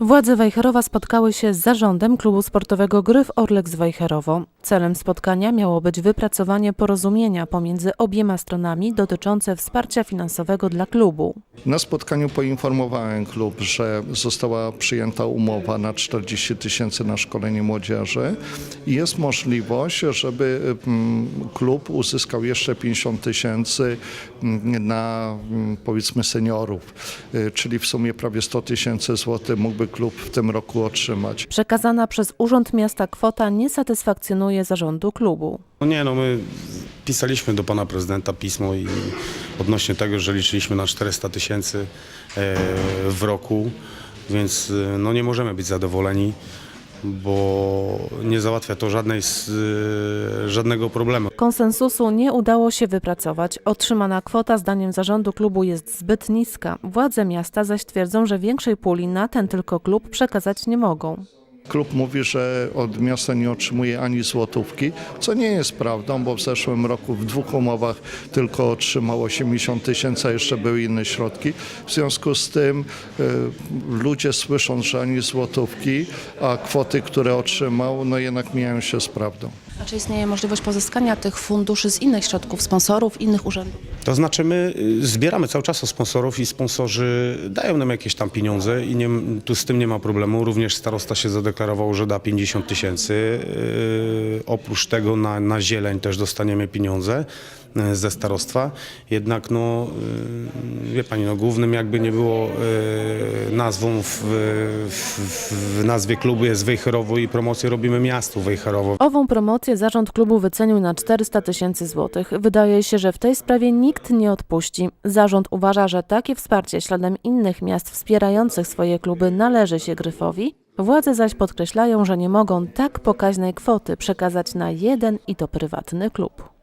Władze Wejherowa spotkały się z zarządem klubu sportowego Gryf Orlek z Wejherowo. Celem spotkania miało być wypracowanie porozumienia pomiędzy obiema stronami dotyczące wsparcia finansowego dla klubu. Na spotkaniu poinformowałem klub, że została przyjęta umowa na 40 tysięcy na szkolenie młodzieży i jest możliwość, żeby mm, klub uzyskał jeszcze 50 tysięcy mm, na mm, powiedzmy seniorów, Y, czyli w sumie prawie 100 tysięcy złotych mógłby klub w tym roku otrzymać. Przekazana przez Urząd Miasta kwota nie satysfakcjonuje zarządu klubu. No nie, no my pisaliśmy do pana prezydenta pismo i odnośnie tego, że liczyliśmy na 400 tysięcy e, w roku, więc e, no nie możemy być zadowoleni, bo nie załatwia to żadnej, e, żadnego problemu. Konsensusu nie udało się wypracować. Otrzymana kwota zdaniem zarządu klubu jest zbyt niska. Władze miasta zaś twierdzą, że większej puli na ten tylko klub przekazać nie mogą. Klub mówi, że od miasta nie otrzymuje ani złotówki, co nie jest prawdą, bo w zeszłym roku w dwóch umowach tylko otrzymał 80 tysięcy, a jeszcze były inne środki. W związku z tym y, ludzie słyszą, że ani złotówki, a kwoty, które otrzymał, no jednak mijają się z prawdą. A czy istnieje możliwość pozyskania tych funduszy z innych środków, sponsorów, innych urzędów? To znaczy my y, zbieramy cały czas od sponsorów i sponsorzy dają nam jakieś tam pieniądze i nie, tu z tym nie ma problemu. Również starosta się zadeklarował, że da 50 tysięcy. Yy, oprócz tego na, na zieleń też dostaniemy pieniądze ze starostwa. Jednak no, yy, wie pani, no głównym jakby nie było yy, nazwą w, w, w nazwie klubu jest Wejherowo i promocję robimy miastu Wejherowo. Ową promocję zarząd klubu wycenił na 400 tysięcy złotych. Wydaje się, że w tej sprawie nikt nie odpuści. Zarząd uważa, że takie wsparcie śladem innych miast wspierających swoje kluby należy się Gryfowi. Władze zaś podkreślają, że nie mogą tak pokaźnej kwoty przekazać na jeden i to prywatny klub.